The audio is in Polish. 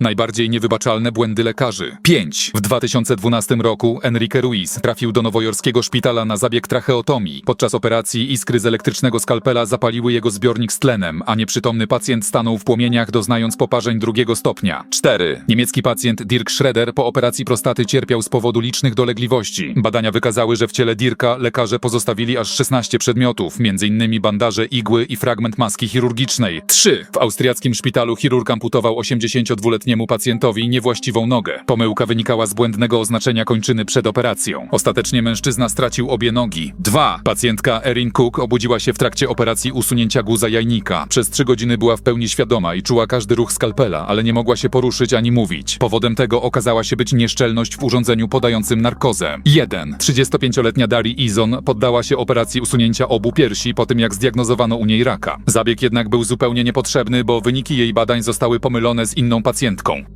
Najbardziej niewybaczalne błędy lekarzy. 5. W 2012 roku Enrique Ruiz trafił do nowojorskiego szpitala na zabieg tracheotomii. Podczas operacji iskry z elektrycznego skalpela zapaliły jego zbiornik z tlenem, a nieprzytomny pacjent stanął w płomieniach, doznając poparzeń drugiego stopnia. 4. Niemiecki pacjent Dirk Schroeder po operacji prostaty cierpiał z powodu licznych dolegliwości. Badania wykazały, że w ciele Dirka lekarze pozostawili aż 16 przedmiotów, m.in. bandaże, igły i fragment maski chirurgicznej. 3. W austriackim szpitalu chirurg amputował 82-letniemu pacjentowi niewłaściwą nogę. Pomyłka wynikała z błędnego oznaczenia kończyny przed operacją. Ostatecznie mężczyzna stracił obie nogi. 2. Pacjentka Erin Cook obudziła się w trakcie operacji usunięcia guza jajnika. Przez 3 godziny była w pełni świadoma i czuła każdy ruch skalpela, ale nie mogła się poruszyć ani mówić. Powodem tego okazała się być nieszczelność w urządzeniu podającym narkozę. 1. 35-letnia Dari Izon poddała się operacji usunięcia obu piersi po tym jak zdiagnozowano u niej raka. Zabieg jednak był zupełnie niepotrzebny, bo wyniki jej badań zostały pomylone z inną pacjentką. klientką.